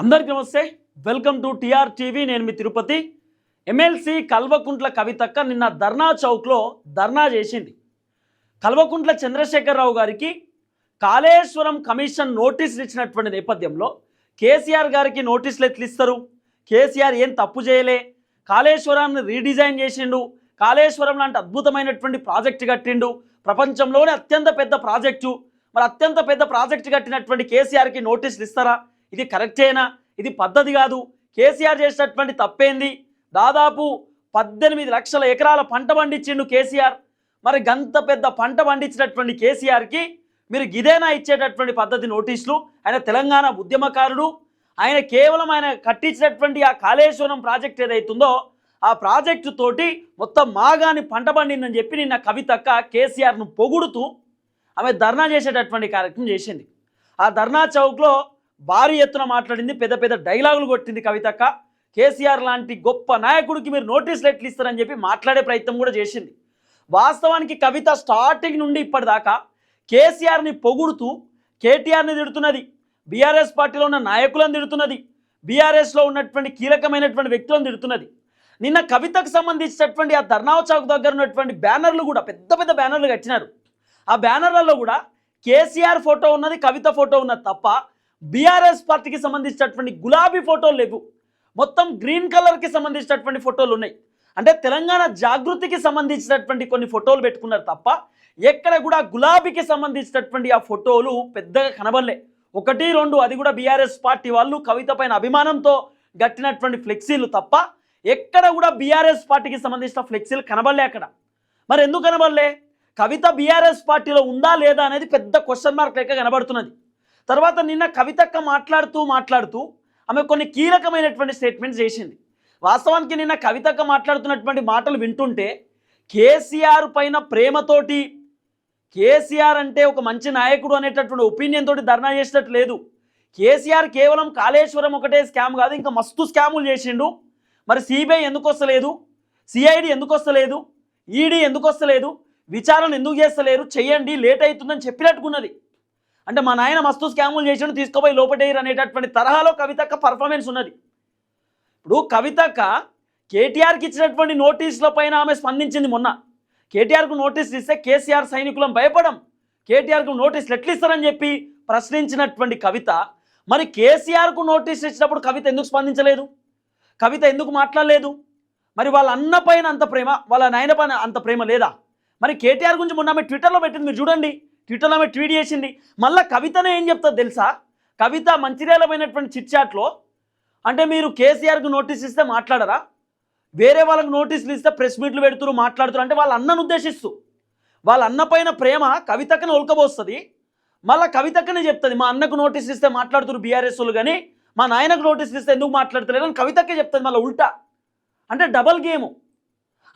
అందరికీ నమస్తే. Welcome to TR TV. నేను మీ తిరుపతి. ఎమ్మెల్సీ కల్వకుంట్ల కవితక్క నిన్న ధర్నా చౌక్లో ధర్నా చేసింది. కల్వకుంట్ల చంద్రశేఖరరావు గారికి కాళేశ్వరం కమిషన్ నోటీసులు ఇచ్చినటువంటి నేపథ్యంలో కేసీఆర్ గారికి నోటీసులు ఎట్లిస్తారు కేసీఆర్ ఏం తప్పు చేయలే? కాళేశ్వరాన్ని రీడిజైన్ చేసిండు. కాళేశ్వరం లాంటి అద్భుతమైనటువంటి ప్రాజెక్టు కట్టిండు. ప్రపంచంలోనే అత్యంత పెద్ద ప్రాజెక్టు. మరి అత్యంత పెద్ద ప్రాజెక్టు కట్టినటువంటి కేసీఆర్కి నోటీసులు ఇస్తారా? ఇది కరెక్టేనా? ఇది పద్ధతి కాదు. కేసీఆర్ చేసినటువంటి తప్పేంది? దాదాపు పద్దెనిమిది లక్షల ఎకరాల పంట పండించిండు కేసీఆర్. మరి గంత పెద్ద పంట పండించినటువంటి కేసీఆర్కి మీరు గిదేనా ఇచ్చేటటువంటి పద్ధతి నోటీసులు? ఆయన తెలంగాణ ఉద్యమకారుడు. ఆయన కేవలం ఆయన కట్టించినటువంటి ఆ కాళేశ్వరం ప్రాజెక్ట్ ఏదైతుందో ఆ ప్రాజెక్టు తోటి మొత్తం మాగాని పంట పండిందని చెప్పి నిన్న కవితక్క కేసీఆర్ను పొగుడుతూ ఆమె ధర్నా చేసేటటువంటి కార్యక్రమం చేసింది. ఆ ధర్నా చౌక్లో భారీ ఎత్తున మాట్లాడింది పెద్ద పెద్ద డైలాగులు కొట్టింది కవితక్క. కేసీఆర్ లాంటి గొప్ప నాయకుడికి మీరు నోటీసులు ఎట్లు ఇస్తారని చెప్పి మాట్లాడే ప్రయత్నం కూడా చేసింది. వాస్తవానికి కవిత స్టార్టింగ్ నుండి ఇప్పటిదాకా కేసీఆర్ని పొగుడుతూ కేటీఆర్ని తిడుతున్నది బీఆర్ఎస్ పార్టీలో ఉన్న నాయకులను తిడుతున్నది బీఆర్ఎస్లో ఉన్నటువంటి కీలకమైనటువంటి వ్యక్తులను తిడుతున్నది. నిన్న కవితకు సంబంధించినటువంటి ఆ ధర్నావ చౌక్ దగ్గర ఉన్నటువంటి బ్యానర్లు కూడా పెద్ద పెద్ద బ్యానర్లు కట్టినారు. ఆ బ్యానర్లలో కూడా కేసీఆర్ ఫోటో ఉన్నది కవిత ఫోటో ఉన్నది తప్ప బీఆర్ఎస్ పార్టీకి సంబంధించినటువంటి గులాబీ ఫోటోలు లేవు. మొత్తం గ్రీన్ కలర్కి సంబంధించినటువంటి ఫోటోలు ఉన్నాయి. అంటే తెలంగాణ జాగృతికి సంబంధించినటువంటి కొన్ని ఫోటోలు పెట్టుకున్నారు తప్ప ఎక్కడ కూడా గులాబీకి సంబంధించినటువంటి ఆ ఫోటోలు పెద్దగా కనబడలే. ఒకటి రెండు అది కూడా బీఆర్ఎస్ పార్టీ వాళ్ళు కవిత పైన అభిమానంతో గట్టినటువంటి ఫ్లెక్సీలు తప్ప ఎక్కడ కూడా బీఆర్ఎస్ పార్టీకి సంబంధించిన ఫ్లెక్సీలు కనబడలే అక్కడ. మరి ఎందుకు కనబడలే? కవిత బీఆర్ఎస్ పార్టీలో ఉందా లేదా అనేది పెద్ద క్వశ్చన్ మార్క్ లెక్క కనబడుతున్నది. తర్వాత నిన్న కవితక్క మాట్లాడుతూ మాట్లాడుతూ ఆమె కొన్ని కీలకమైనటువంటి స్టేట్మెంట్స్ చేసింది. వాస్తవానికి నిన్న కవితక్క మాట్లాడుతున్నటువంటి మాటలు వింటుంటే కేసీఆర్ పైన ప్రేమతోటి కేసీఆర్ అంటే ఒక మంచి నాయకుడు అనేటటువంటి ఒపీనియన్ తోటి ధర్నా చేసినట్టు లేదు. కేసీఆర్ కేవలం కాళేశ్వరం ఒకటే స్కామ్ కాదు ఇంకా మస్తు స్కాములు చేసిండు. మరి సిబిఐ ఎందుకు వస్తలేదు? సిఐడి ఎందుకు వస్తలేదు? ఈడీ ఎందుకు వస్తలేదు? విచారణ ఎందుకు చేస్తలేరు? చెయ్యండి లేట్ అవుతుందని చెప్పినట్టుకున్నది. అంటే మా నాయన మస్తు స్కాములు చేసిండు తీసుకుపోయి లోపటేయరు అనేటటువంటి తరహాలో కవితక్క పర్ఫార్మెన్స్ ఉన్నది. ఇప్పుడు కవితక్క కేటీఆర్కి ఇచ్చినటువంటి నోటీసుల పైన ఆమె స్పందించింది మొన్న. కేటీఆర్కు నోటీసులు ఇస్తే కేసీఆర్ సైనికులం భయపడం కేటీఆర్కు నోటీసులు ఎట్లిస్తారని చెప్పి ప్రశ్నించినటువంటి కవిత మరి కేసీఆర్కు నోటీసులు ఇచ్చినప్పుడు కవిత ఎందుకు స్పందించలేదు? కవిత ఎందుకు మాట్లాడలేదు? మరి వాళ్ళ అన్న పైన అంత ప్రేమ వాళ్ళ నాయన పైన అంత ప్రేమ లేదా? మరి కేటీఆర్ గురించి మొన్న ఆమె ట్విట్టర్లో పెట్టింది మీరు చూడండి. ట్విట్టర్లో ఆమె ట్వీట్ చేసింది. మళ్ళీ కవితనే ఏం చెప్తుంది తెలుసా? కవిత మంచిర్యాలమైనటువంటి చిట్చాట్లో అంటే మీరు కేసీఆర్కు నోటీస్ ఇస్తే మాట్లాడరా? వేరే వాళ్ళకి నోటీసులు ఇస్తే ప్రెస్ మీట్లు పెడుతురు మాట్లాడుతున్నారు అంటే వాళ్ళ అన్నను ఉద్దేశిస్తూ. వాళ్ళ అన్న పైన ప్రేమ కవితకనే ఉల్కబోస్తుంది మళ్ళీ కవితకనే చెప్తుంది మా అన్నకు నోటీస్ ఇస్తే మాట్లాడుతున్నారు బీఆర్ఎస్ వాళ్ళు కానీ మా నాయనకు నోటీసులు ఇస్తే ఎందుకు మాట్లాడతలేరు అని కవితకే చెప్తుంది మళ్ళీ ఉల్టా. అంటే డబల్ గేము.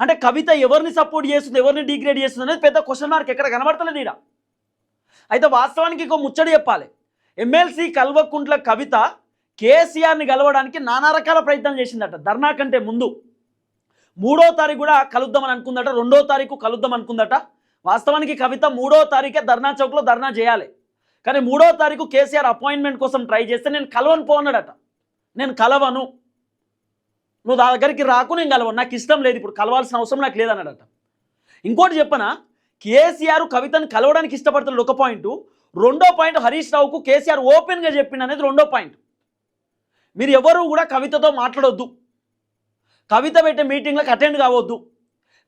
అంటే కవిత ఎవరిని సపోర్ట్ చేస్తుంది ఎవరిని డిగ్రేడ్ చేస్తుంది అనేది పెద్ద క్వశ్చన్ మార్క్ ఎక్కడ కనబడతలేదు ఈడ. అయితే వాస్తవానికి ఇంకో ముచ్చడి చెప్పాలి. ఎమ్మెల్సీ కల్వకుంట్ల కవిత కేసీఆర్ని గెలవడానికి నానా రకాల ప్రయత్నం చేసిందట ధర్నా కంటే ముందు. మూడో తారీఖు కూడా కలుద్దామని అనుకుందట రెండో తారీఖు కలుద్దాం అనుకుందట. వాస్తవానికి కవిత మూడో తారీఖే ధర్నా చౌక్లో ధర్నా చేయాలి. కానీ మూడో తారీఖు కేసీఆర్ అపాయింట్మెంట్ కోసం ట్రై చేస్తే నేను కలవను పోన్నాడట నేను కలవను. నువ్వు నా దగ్గరికి రాకు నేను కలవను. నాకు ఇష్టం లేదు ఇప్పుడు కలవాల్సిన అవసరం నాకు లేదన్నాడట. ఇంకోటి చెప్పనా? కేసీఆర్ కవితను కలవడానికి ఇష్టపడుతున్నాడు ఒక పాయింట్. రెండో పాయింట్ హరీష్ రావుకు కేసీఆర్ ఓపెన్గా చెప్పింది అనేది రెండో పాయింట్. మీరు ఎవరు కూడా కవితతో మాట్లాడొద్దు. కవిత పెట్టే మీటింగ్లకు అటెండ్ కావద్దు.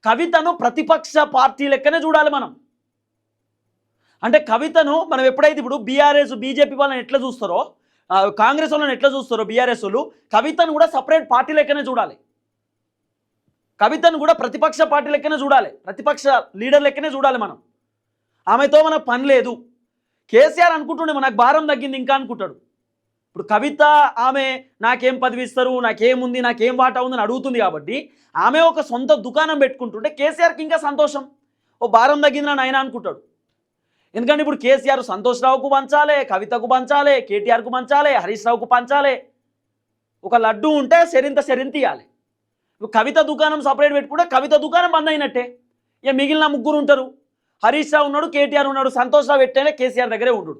కవితను ప్రతిపక్ష పార్టీ లెక్కనే చూడాలి మనం. అంటే కవితను మనం ఎప్పుడైతే ఇప్పుడు బీఆర్ఎస్ బీజేపీ వాళ్ళని ఎట్లా చూస్తారో కాంగ్రెస్ వాళ్ళని ఎట్లా చూస్తారో బీఆర్ఎస్ వాళ్ళు కవితను కూడా సపరేట్ పార్టీ లెక్కనే చూడాలి. కవితను కూడా ప్రతిపక్ష పార్టీ లెక్కనే చూడాలి. ప్రతిపక్ష లీడర్ లెక్కనే చూడాలి మనం. ఆమెతో మన పని లేదు. కేసీఆర్ అనుకుంటుండే మనకు భారం తగ్గింది ఇంకా అనుకుంటాడు. ఇప్పుడు కవిత ఆమె నాకేం పదవిస్తారు నాకేముంది నాకేం వాటా ఉందని అడుగుతుంది కాబట్టి ఆమె ఒక సొంత దుకాణం పెట్టుకుంటుంటే కేసీఆర్కి ఇంకా సంతోషం. ఓ భారం తగ్గింది నా ఆయన అనుకుంటాడు. ఎందుకంటే ఇప్పుడు కేసీఆర్ సంతోష్ రావుకు పంచాలి కవితకు పంచాలి కేటీఆర్కు పంచాలి హరీష్ రావుకు పంచాలి. ఒక లడ్డు ఉంటే సెరింత సెరింత ఇవ్వాలి కవిత దుకాణం సపరేట్ పెట్టుకుంటే కవిత దుకాణం బంద్ అయినట్టే. ఇక మిగిలిన ముగ్గురు ఉంటారు. హరీష్ రావు ఉన్నాడు కేటీఆర్ ఉన్నాడు సంతోష్ రావు పెట్టేనే కేసీఆర్ దగ్గరే ఉండు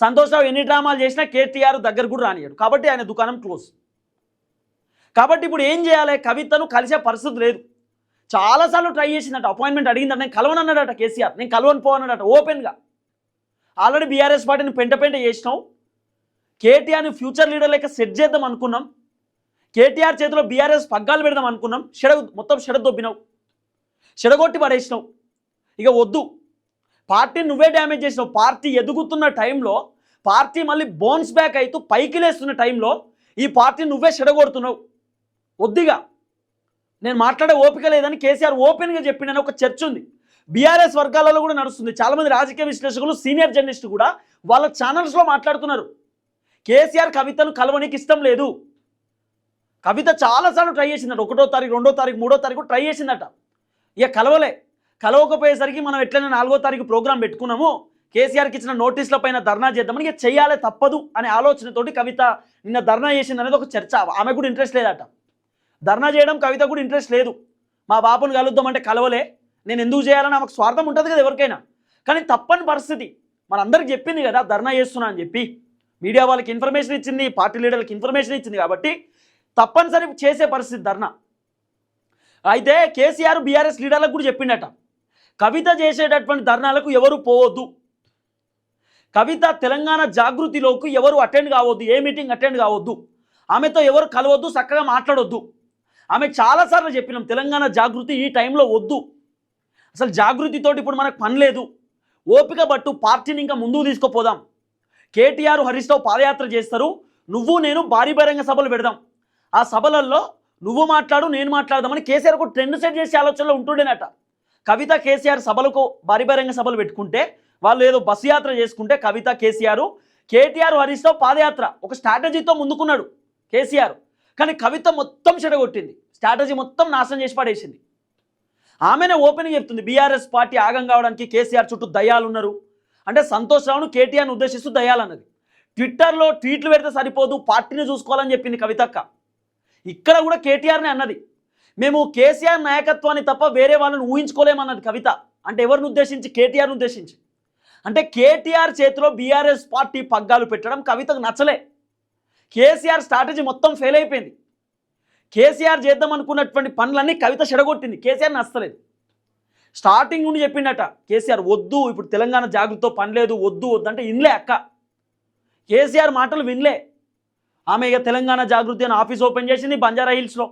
సంతోష్ రావు ఎన్ని డ్రామాలు చేసినా కేటీఆర్ దగ్గర కూడా రానియాడు కాబట్టి ఆయన దుకాణం క్లోజ్ కాబట్టి ఇప్పుడు ఏం చేయాలి? కవితను కలిసే పరిస్థితి లేదు. చాలాసార్లు ట్రై చేసిందట అపాయింట్మెంట్ అడిగిందట నేను కలవనన్నాడట కేసీఆర్. నేను కలవని పోవన్నాడట ఓపెన్గా ఆల్రెడీ బీఆర్ఎస్ పార్టీని పెంట పెంట చేసినావు. కేటీఆర్ని ఫ్యూచర్ లీడర్ లెక్క సెట్ చేద్దాం అనుకున్నాం. కేటీఆర్ చేతిలో బీఆర్ఎస్ పగ్గాలు పెడదాం అనుకున్నాం. షెడ మొత్తం చెడదొబ్బినావు షెడగొట్టి పడేసినావు. ఇక వద్దు. పార్టీని నువ్వే డ్యామేజ్ చేసినావు. పార్టీ ఎదుగుతున్న టైంలో పార్టీ మళ్ళీ బోన్స్ బ్యాక్ అవుతూ పైకి లేస్తున్న టైంలో ఈ పార్టీ నువ్వే షెడగొడుతున్నావు వద్దిగా నేను మాట్లాడే ఓపిక లేదని కేసీఆర్ ఓపెన్గా చెప్పిండని ఒక చర్చ ఉంది. బీఆర్ఎస్ వర్గాలలో కూడా నడుస్తుంది. చాలామంది రాజకీయ విశ్లేషకులు సీనియర్ జర్నలిస్టు కూడా వాళ్ళ ఛానల్స్లో మాట్లాడుతున్నారు. కేసీఆర్ కవితను కలవనికి ఇష్టం లేదు. కవిత చాలాసార్లు ట్రై చేసిందట. ఒకటో తారీఖు రెండో తారీఖు మూడో తారీఖు ట్రై చేసిందట. ఇక కలవలే. కలవకపోయేసరికి మనం ఎట్లయినా నాలుగో తారీఖు ప్రోగ్రాం పెట్టుకున్నాము. కేసీఆర్కి ఇచ్చిన నోటీసుల పైన ధర్నా చేద్దామని ఇక చేయాలే తప్పదు అనే ఆలోచనతోటి కవిత నిన్న ధర్నా చేసింది అనేది ఒక చర్చ. ఆమె కూడా ఇంట్రెస్ట్ లేదట. ధర్నా చేయడం కవిత కూడా ఇంట్రెస్ట్ లేదు. మా బాబుని కలుద్దామంటే కలవలే. నేను ఎందుకు చేయాలని ఆమెకు స్వార్థం ఉంటుంది కదా ఎవరికైనా. కానీ తప్పని పరిస్థితి. మనందరికి చెప్పింది కదా ధర్నా చేస్తున్నా అని చెప్పి. మీడియా వాళ్ళకి ఇన్ఫర్మేషన్ ఇచ్చింది పార్టీ లీడర్లకు ఇన్ఫర్మేషన్ ఇచ్చింది కాబట్టి తప్పనిసరి చేసే పరిస్థితి ధర్నా. అయితే కేసీఆర్ బీఆర్ఎస్ లీడర్లకు కూడా చెప్పిండట. కవిత చేసేటటువంటి ధర్నాలకు ఎవరు పోవద్దు. కవిత తెలంగాణ జాగృతిలోకి ఎవరు అటెండ్ కావద్దు ఏ మీటింగ్ అటెండ్ కావద్దు. ఆమెతో ఎవరు కలవద్దు చక్కగా మాట్లాడొద్దు. ఆమె చాలాసార్లు చెప్పినాం తెలంగాణ జాగృతి ఈ టైంలో వద్దు. అసలు జాగృతితోటి ఇప్పుడు మనకు పని లేదు. ఓపిక పట్టు పార్టీని ఇంకా ముందుకు తీసుకుపోదాం. కేటీఆర్ హరీష్ రావు పాదయాత్ర చేస్తారు. నువ్వు నేను భారీ బహిరంగ సభలు పెడదాం. ఆ సభలలో నువ్వు మాట్లాడు నేను మాట్లాడదామని కేసీఆర్ ఒక ట్రెండ్ సెట్ చేసే ఆలోచనలో ఉంటుండేనట. కవిత కేసీఆర్ సభలకు భారీ బహిరంగ సభలు పెట్టుకుంటే వాళ్ళు ఏదో బస్సు యాత్ర చేసుకుంటే కవిత కేసీఆర్ కేటీఆర్ హరీష్తో పాదయాత్ర ఒక స్ట్రాటజీతో ముందుకున్నాడు కేసీఆర్. కానీ కవిత మొత్తం చెడగొట్టింది స్ట్రాటజీ మొత్తం నాశనం చేసి పడేసింది. ఆమెనే ఓపెన్గా చెప్తుంది బీఆర్ఎస్ పార్టీ ఆగం కావడానికి కేసీఆర్ చుట్టూ దయ్యాలు ఉన్నారు. అంటే సంతోష్ రావును కేటీఆర్ని ఉద్దేశిస్తూ దయ్యాలన్నది. ట్విట్టర్లో ట్వీట్లు పెడితే సరిపోదు పార్టీని చూసుకోవాలని చెప్పింది కవితక్క. ఇక్కడ కూడా కేటీఆర్నే అన్నది. మేము కేసీఆర్ నాయకత్వాన్ని తప్ప వేరే వాళ్ళని ఊహించుకోలేమన్నది కవిత. అంటే ఎవరిని ఉద్దేశించి? కేటీఆర్ని ఉద్దేశించి. అంటే కేటీఆర్ చేతిలో బీఆర్ఎస్ పార్టీ పగ్గాలు పెట్టడం కవితకు నచ్చలే. కేసీఆర్ స్ట్రాటజీ మొత్తం ఫెయిల్ అయిపోయింది. కేసీఆర్ చేద్దాం అనుకున్నటువంటి పనులన్నీ కవిత చెడగొట్టింది. కేసీఆర్ నచ్చలేదు. స్టార్టింగ్ నుండి చెప్పిండట కేసీఆర్ వద్దు ఇప్పుడు తెలంగాణ జాగ్రత్త పని లేదు వద్దు వద్దు అంటే ఇన్లే అక్క. కేసీఆర్ మాటలు వినలే. ఆమె ఇక తెలంగాణ జాగృతి అని ఆఫీస్ ఓపెన్ చేసింది బంజారా హిల్స్లో.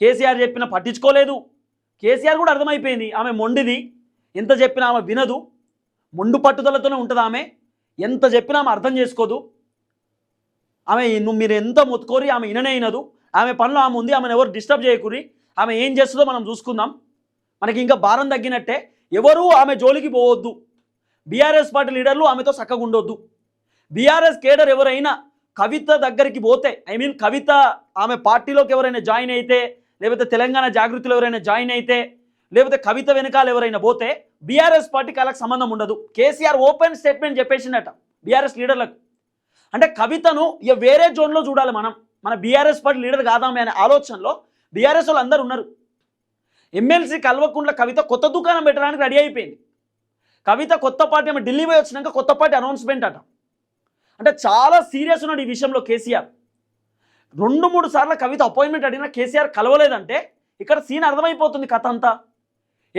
కేసీఆర్ చెప్పిన పట్టించుకోలేదు. కేసీఆర్ కూడా అర్థమైపోయింది ఆమె మొండిది. ఎంత చెప్పినా ఆమె వినదు. మొండు పట్టుదలతోనే ఉంటుంది ఆమె. ఎంత చెప్పినా ఆమె అర్థం చేసుకోదు. ఆమె నువ్వు మీరు ఎంత మొత్తుకోరి ఆమె ఇననే అయినదు ఆమె పనులు ఆమె ఉంది ఆమెను ఎవరు డిస్టర్బ్ చేయకూరి ఆమె ఏం చేస్తుందో మనం చూసుకుందాం. మనకి ఇంకా భారం తగ్గినట్టే ఎవరు ఆమె జోలికి పోవద్దు. బీఆర్ఎస్ పార్టీ లీడర్లు ఆమెతో చక్కగా ఉండొద్దు బీఆర్ఎస్ కేడర్ ఎవరైనా కవిత దగ్గరికి పోతే ఐ మీన్ కవిత ఆమె పార్టీలోకి ఎవరైనా జాయిన్ అయితే లేకపోతే తెలంగాణ జాగృతిలో ఎవరైనా జాయిన్ అయితే లేకపోతే కవిత వెనకాల ఎవరైనా పోతే బీఆర్ఎస్ పార్టీకి వాళ్ళకి సంబంధం ఉండదు. కేసీఆర్ ఓపెన్ స్టేట్మెంట్ చెప్పేసిందట బీఆర్ఎస్ లీడర్లకు. అంటే కవితను ఇక వేరే జోన్లో చూడాలి మనం. మన బీఆర్ఎస్ పార్టీ లీడర్ కాదామే అనే ఆలోచనలో బీఆర్ఎస్ వాళ్ళు అందరు ఉన్నారు. ఎమ్మెల్సీ కల్వకుంట్ల కవిత కొత్త దుకాణం పెట్టడానికి రెడీ అయిపోయింది. కవిత కొత్త పార్టీ ఆమె ఢిల్లీ పోయి వచ్చినాక కొత్త పార్టీ అనౌన్స్మెంట్ అట. అంటే చాలా సీరియస్ ఉన్నాడు ఈ విషయంలో కేసీఆర్. రెండు మూడు సార్లు కవిత అపాయింట్మెంట్ అడిగినా కేసీఆర్ కలవలేదంటే ఇక్కడ సీన్ అర్థమైపోతుంది కథ అంతా.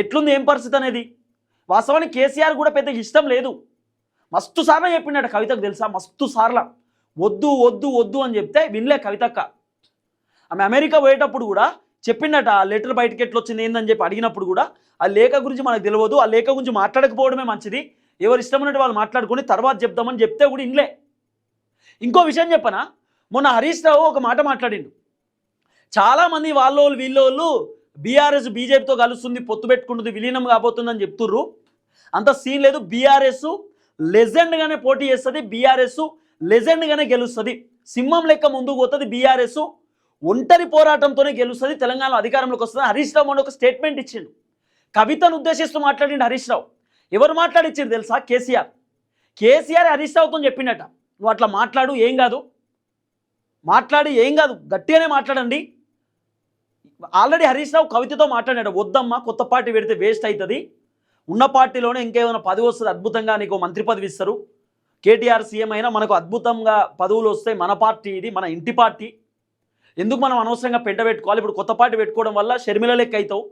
ఎట్లుంది ఏం పరిస్థితి అనేది? వాస్తవానికి కేసీఆర్ కూడా పెద్ద ఇష్టం లేదు. మస్తు సార్లు చెప్పిండట కవితకు తెలుసా? మస్తు సార్లు. వద్దు వద్దు వద్దు అని చెప్తే వినలే కవితక్క. ఆమె అమెరికా పోయేటప్పుడు కూడా చెప్పిండట ఆ లెటర్ బయటకి ఎట్లా వచ్చింది ఏందని చెప్పి అడిగినప్పుడు కూడా ఆ లేఖ గురించి మనకు తెలియదు ఆ లేఖ గురించి మాట్లాడకపోవడమే మంచిది. ఎవరు ఇష్టం ఉన్నట్టు వాళ్ళు మాట్లాడుకొని తర్వాత చెప్దామని చెప్తే కూడా ఇన్లే ఇంకో విషయం చెప్పనా? మొన్న హరీష్ రావు ఒక మాట మాట్లాడిండు. చాలామంది వాళ్ళోళ్ళు వీళ్ళోళ్ళు బీఆర్ఎస్ బీజేపీతో కలుస్తుంది పొత్తు పెట్టుకుంటుంది విలీనం కాబోతుందని చెప్తుర్రు. అంత సీన్ లేదు. బీఆర్ఎస్ లెజెండ్గానే పోటీ చేస్తుంది బీఆర్ఎస్ లెజెండ్గానే గెలుస్తుంది. సింహం లెక్క ముందుకు పోతుంది బీఆర్ఎస్ ఒంటరి పోరాటంతోనే గెలుస్తుంది తెలంగాణలో అధికారంలోకి వస్తుంది. హరీష్ రావు అని ఒక స్టేట్మెంట్ ఇచ్చిండు. కవితను ఉద్దేశిస్తూ మాట్లాడిండు హరీష్ రావు. ఎవరు మాట్లాడిచ్చిండు తెలుసా? కేసీఆర్. కేసీఆర్ హరీష్ రావుతో చెప్పిండట నువ్వు అట్లా మాట్లాడు ఏం కాదు. మాట్లాడి ఏం కాదు. గట్టిగానే మాట్లాడండి. ఆల్రెడీ హరీష్ రావు కవితతో మాట్లాడాడు. వద్దమ్మా కొత్త పార్టీ పెడితే వేస్ట్ అవుతుంది. ఉన్న పార్టీలోనే ఇంకేమైనా పదవి వస్తుంది అద్భుతంగా నీకు మంత్రి పదవి ఇస్తారు. కేటీఆర్ సీఎం అయినా మనకు అద్భుతంగా పదవులు వస్తాయి. మన పార్టీ ఇది మన ఇంటి పార్టీ. ఎందుకు మనం అనవసరంగా పెంట పెట్టుకోవాలి? ఇప్పుడు కొత్త పార్టీ పెట్టుకోవడం వల్ల షర్మిల లెక్క అవుతావు.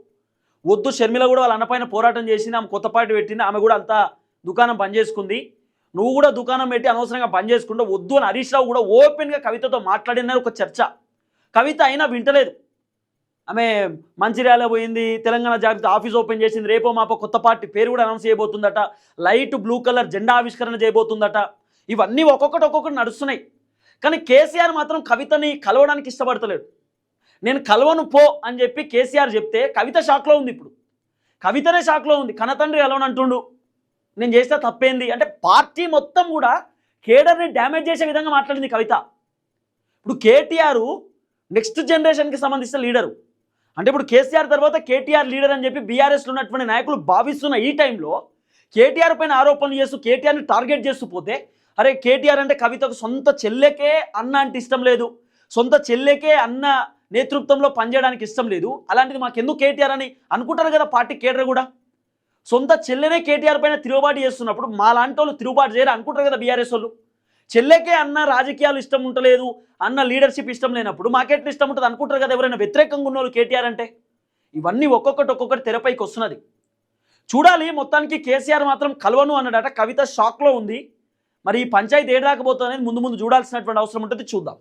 వద్దు షర్మిల కూడా వాళ్ళ అన్నపైన పోరాటం చేసింది. ఆమె కొత్త పార్టీ పెట్టింది. ఆమె కూడా అంతా దుకాణం పనిచేసుకుంది చేసుకుంది. నువ్వు కూడా దుకాణం పెట్టి అనవసరంగా పని చేసుకుంటూ వద్దు అని హరీష్ రావు కూడా ఓపెన్గా కవితతో మాట్లాడినారు ఒక చర్చ. కవిత అయినా వింటలేదు. ఆమె మంచిర్యాల పోయింది తెలంగాణ జాగ్రత్త ఆఫీస్ ఓపెన్ చేసింది రేపో మాపో కొత్త పార్టీ పేరు కూడా అనౌన్స్ చేయబోతుందట లైట్ బ్లూ కలర్ జెండా ఆవిష్కరణ చేయబోతుందట. ఇవన్నీ ఒక్కొక్కటి ఒక్కొక్కటి నడుస్తున్నాయి. కానీ కేసీఆర్ మాత్రం కవితని కలవడానికి ఇష్టపడతలేడు. నేను కలవను పో అని చెప్పి కేసీఆర్ చెప్తే కవిత షాక్లో ఉంది ఇప్పుడు. కవితనే షాక్లో ఉంది. కనతండ్రి కలవనంటుండు. నేను చేస్తే తప్పేంది? అంటే పార్టీ మొత్తం కూడా కేడర్ని డ్యామేజ్ చేసే విధంగా మాట్లాడింది కవిత. ఇప్పుడు కేటీఆర్ నెక్స్ట్ జనరేషన్కి సంబంధించిన లీడరు. అంటే ఇప్పుడు కేసీఆర్ తర్వాత కేటీఆర్ లీడర్ అని చెప్పి బీఆర్ఎస్లో ఉన్నటువంటి నాయకులు భావిస్తున్న ఈ టైంలో కేటీఆర్ పైన ఆరోపణలు చేస్తూ కేటీఆర్ని టార్గెట్ చేస్తూ పోతే అరే కేటీఆర్ అంటే కవితకు సొంత చెల్లెకే అన్న అంటే ఇష్టం లేదు. సొంత చెల్లెకే అన్న నేతృత్వంలో పనిచేయడానికి ఇష్టం లేదు. అలాంటిది మాకు ఎందుకు కేటీఆర్ అని అనుకుంటారు కదా పార్టీ కేడర్ కూడా? సొంత చెల్లెనే కేటీఆర్ పైన తిరుగుబాటు చేస్తున్నప్పుడు మా లాంటి వాళ్ళు తిరుగుబాటు చేయరు అనుకుంటారు కదా బీఆర్ఎస్ వాళ్ళు? చెల్లెకే అన్న రాజకీయాలు ఇష్టం ఉండలేదు అన్న లీడర్షిప్ ఇష్టం లేనప్పుడు మాకెట్లు ఇష్టం ఉంటుంది అనుకుంటారు కదా ఎవరైనా వ్యతిరేకంగా ఉన్నోళ్ళు కేటీఆర్ అంటే? ఇవన్నీ ఒక్కొక్కటి ఒక్కొక్కటి తెరపైకి వస్తున్నది. చూడాలి మొత్తానికి కేసీఆర్ మాత్రం కలవను అన్నాడట. కవిత షాక్లో ఉంది. మరి ఈ పంచాయతీ ఏడాకపోతుంది అనేది ముందు ముందు చూడాల్సినటువంటి అవసరం ఉంటుంది చూద్దాం.